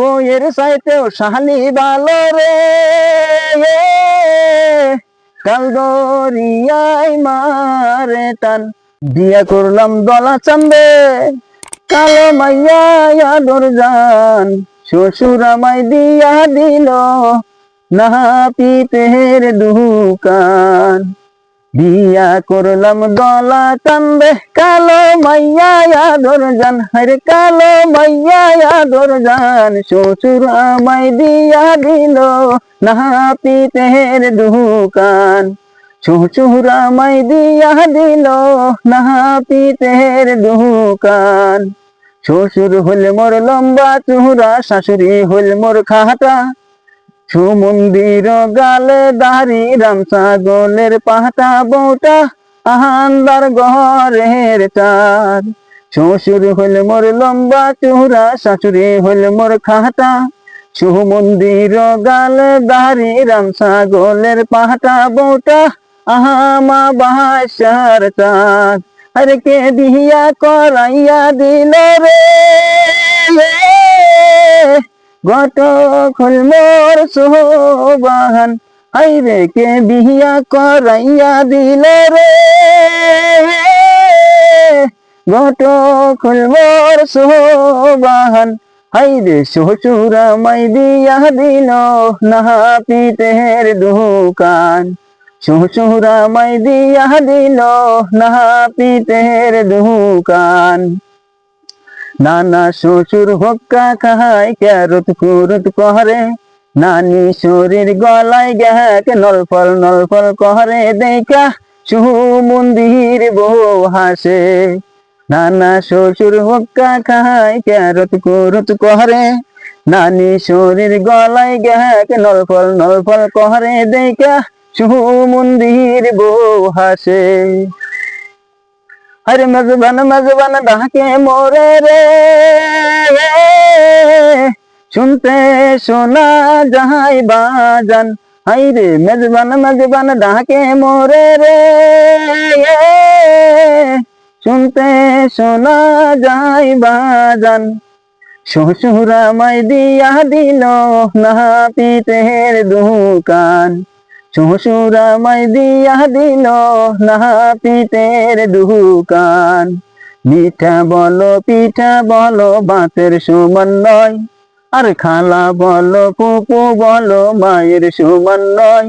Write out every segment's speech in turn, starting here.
বইয়ের চাইতেও শাহালি ভালো রে। কাল দরিয়াই মারে টান। বিয়া করলাম দলা চান্দে, কালো মাইয়া আদর জান। শ্বশুর আমায় দিয়া দিল না পিতের দুকান। বিয়া করলাম দলা কান্দে, কালো মাইয়া আদর জান হরে কালো মাইয়া আদর জান, শ্বশুর আমায় দিয়া দিল না পিতের দুকান। শ্বশুর আমায় দিয়া দিল না পিতের দুকান। শ্বশুর হল মোর লম্বা চুরা শাশুড়ি হল মোর খাটা সুমন্দির গালে দাড়ি রাম ছাগলের পাহাটা বউটা, আহান্দার ঘরের চার শ্বশুর হল মোর লম্বা চুরা শাশুড়ি হল মোর খাটা। সুমন্দির গালে দাড়ি রাম ছাগলের পাহাটা বউটা আহামা বাসার চার আরে কে বিয়া করাইয়া দিল রে? গট খোল মোর সোবাহান। আইরে কে বিয়া করাইয়া দিল রে? গট খোল মোর সোবাহান। হাইরে শ্বশুরা মাই দিয়া দিল না পিতের দোকান। শ্বশুরা মাই দিয়া দিল না পিতের দোকান। নানা শ্বশুর হক্কা খায় ক্যারত কুরত করে নানি শরীর গলায় গ্যাক, নলফল নলফল করে দেখা সুমন্দির বউ হাসে। নানা শ্বশুর হক্কা খায় ক্যারত কুরত করে নানি শরীর গলায় গ্যাক, নলফল নলফল করে দেখা সুমন্দির বউ হাসে। হরে মজবান মজবান ডাকে মোরে রে শুনতে শোনা যাহাই বাজান হাই রে মেজবান মেজবান ডাকে মোরে রে শুনতে শোনা যাই বাজান শ্বশুরা মাই দিয়া দিল না পিতের দোকান শ্বশুরা মাই দিয়া দিল না পিতের দুকান। মিঠা বলো, পিঠা বলো, বাতের সমান নয় আর খালা বলো পুপু বলো, মায়ের সমান নয়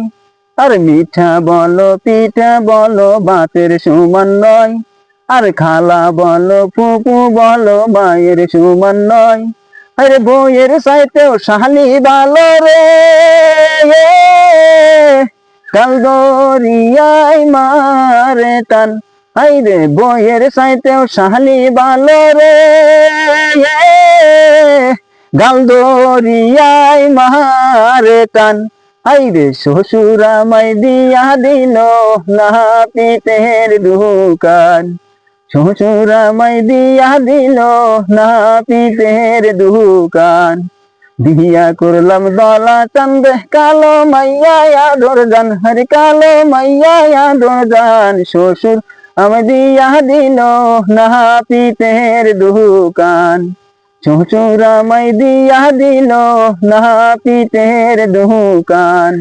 আর মিঠা বলো, পিঠা বলো, বাতের সমান নয় আর খালা বলো, ফুপু বলো, মায়ের সমান নয় আরে বইয়ের সাইতেও শাহালি ভালো রে। কাল দরিয়াই মারে টান। হাই রে বইয়ের সাইতেও শাহালি ভালো রে। গাল দরিয়াই মারে টান। হাই রে শ্বশুরা মাই দিয়া দিল না পিতের দোকান। শ্বশুরা মাই দিয়া দিল না পিতের দোকান। বিয়া করলাম দলা চান্দে, কালো মাইয়া আদর জান হরে কালো মাইয়া আদর জান শ্বশুর আমি দিয়া দিল না পিতের দোকান আমায় দিয়া দিল না পিতের দোকান।